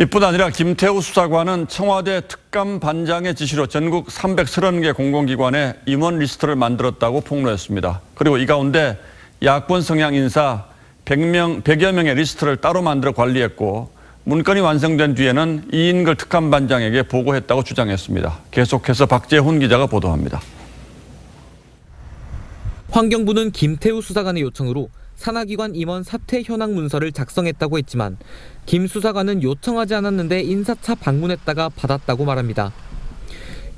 이뿐 아니라 김태우 수사관은 청와대 특감 반장의 지시로 전국 330개 공공기관에 임원 리스트를 만들었다고 폭로했습니다. 그리고 이 가운데 야권 성향 인사 100명, 100여 명의 리스트를 따로 만들어 관리했고 문건이 완성된 뒤에는 이인걸 특감 반장에게 보고했다고 주장했습니다. 계속해서 박재훈 기자가 보도합니다. 환경부는 김태우 수사관의 요청으로 산하기관 임원 사퇴 현황 문서를 작성했다고 했지만 김 수사관은 요청하지 않았는데 인사차 방문했다가 받았다고 말합니다.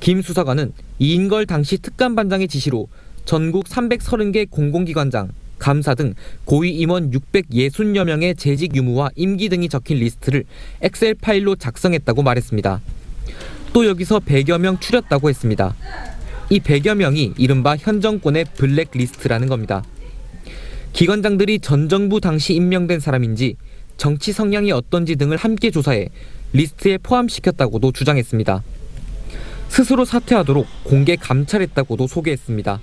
김 수사관은 이인걸 당시 특감반장의 지시로 전국 330개 공공기관장, 감사 등 고위 임원 660여 명의 재직 유무와 임기 등이 적힌 리스트를 엑셀 파일로 작성했다고 말했습니다. 또 여기서 100여 명 추렸다고 했습니다. 이 100여 명이 이른바 현 정권의 블랙리스트라는 겁니다. 기관장들이 전 정부 당시 임명된 사람인지 정치 성향이 어떤지 등을 함께 조사해 리스트에 포함시켰다고도 주장했습니다. 스스로 사퇴하도록 공개 감찰했다고도 소개했습니다.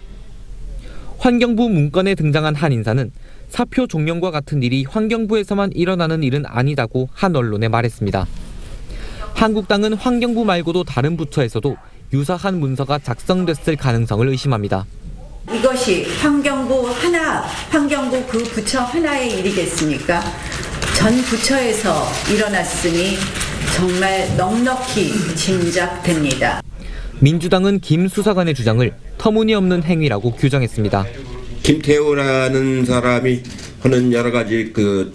환경부 문건에 등장한 한 인사는 사표 종용과 같은 일이 환경부에서만 일어나는 일은 아니다고 한 언론에 말했습니다. 한국당은 환경부 말고도 다른 부처에서도 유사한 문서가 작성됐을 가능성을 의심합니다. 이것이 환경부 하나, 환경부 그 부처 하나의 일이겠습니까? 전 부처에서 일어났으니 정말 넉넉히 짐작됩니다. 민주당은 김 수사관의 주장을 터무니없는 행위라고 규정했습니다. 김태우라는 사람이 하는 여러 가지 그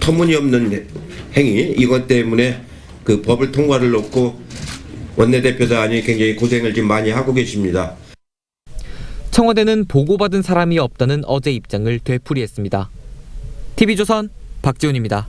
터무니없는 행위 이것 때문에 그 법을 통과를 놓고 원내대표단이 굉장히 고생을 지금 많이 하고 계십니다. 청와대는 보고받은 사람이 없다는 어제 입장을 되풀이했습니다. TV조선 박지훈입니다.